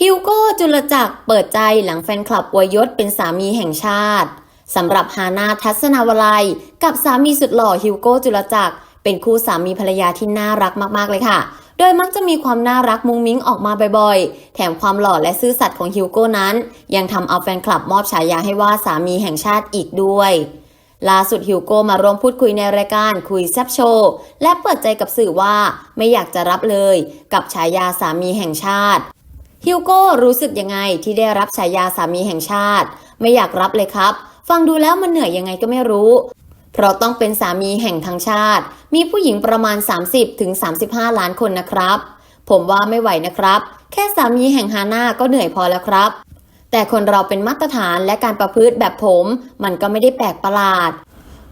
ฮิวโก้จุลจักรเปิดใจหลังแฟนคลับอวยยศเป็นสามีแห่งชาติสำหรับฮานาทัศนาวลัย กับสามีสุดหล่อฮิวโก้จุลจักรเป็นคู่สามีภรรยาที่น่ารักมากๆเลยค่ะ โดยมักจะมีความน่ารักมุ้งมิ้งออกมาบ่อยๆ แถมความหล่อและซื่อสัตย์ของฮิวโก้นั้น ยังทำเอาแฟนคลับมอบฉายาให้ว่าสามีแห่งชาติอีกด้วยล่าสุดฮิวโก้มาร่วมพูดคุยในรายการคุยแซบโชว์และเปิดใจกับสื่อว่าไม่อยากจะรับเลย กับฉายาสามีแห่งชาติ ฮิวโก้รู้สึกยังไงที่ได้รับฉายาสามีแห่งชาติ ไม่อยากรับเลยครับ ฟังดูแล้วมันเหนื่อยยังไงก็ไม่รู้ เพราะต้องเป็นสามีแห่งทั้งชาติ มีผู้หญิงประมาณ 30ถึง35 ล้านคนนะครับ ผมว่าไม่ไหวนะครับ แค่สามีแห่งฮาน่าก็เหนื่อยพอแล้วครับ แต่คนเราเป็นมาตรฐานและการประพฤติแบบผม มันก็ไม่ได้แปลกประหลาด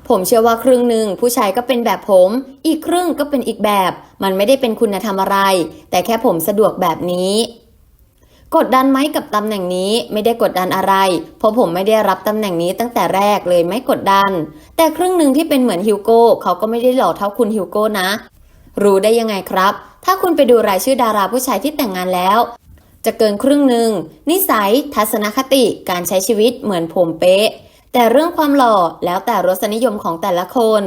ผมเชื่อว่าครึ่งหนึ่งผู้ชายก็เป็นแบบผม อีกครึ่งก็เป็นอีกแบบ มันไม่ได้เป็นคุณธรรมอะไร แต่แค่ผมสะดวกแบบนี้ กดดันไหมกับตำแหน่งนี้ไม่ได้กดดันอะไร เพราะผมไม่ได้รับตำแหน่งนี้ตั้งแต่แรกเลยไม่กดดัน แต่ครึ่งหนึ่งที่เป็นเหมือนฮิวโก้เขาก็ไม่ได้หล่อเท่าคุณฮิวโก้นะ รู้ได้ยังไงครับ ถ้าคุณไปดูรายชื่อดาราผู้ชายที่แต่งงานแล้ว จะเกินครึ่งหนึ่งนิสัย ทัศนคติ การใช้ชีวิตเหมือนผมเป๊ะ แต่เรื่องความหล่อแล้วแต่รสนิยมของแต่ละคน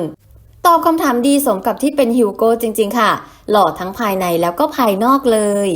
ตอบคำถามดีสมกับที่เป็นฮิวโก้จริง ๆ ค่ะ หล่อทั้งภายในแล้วก็ภายนอกเลย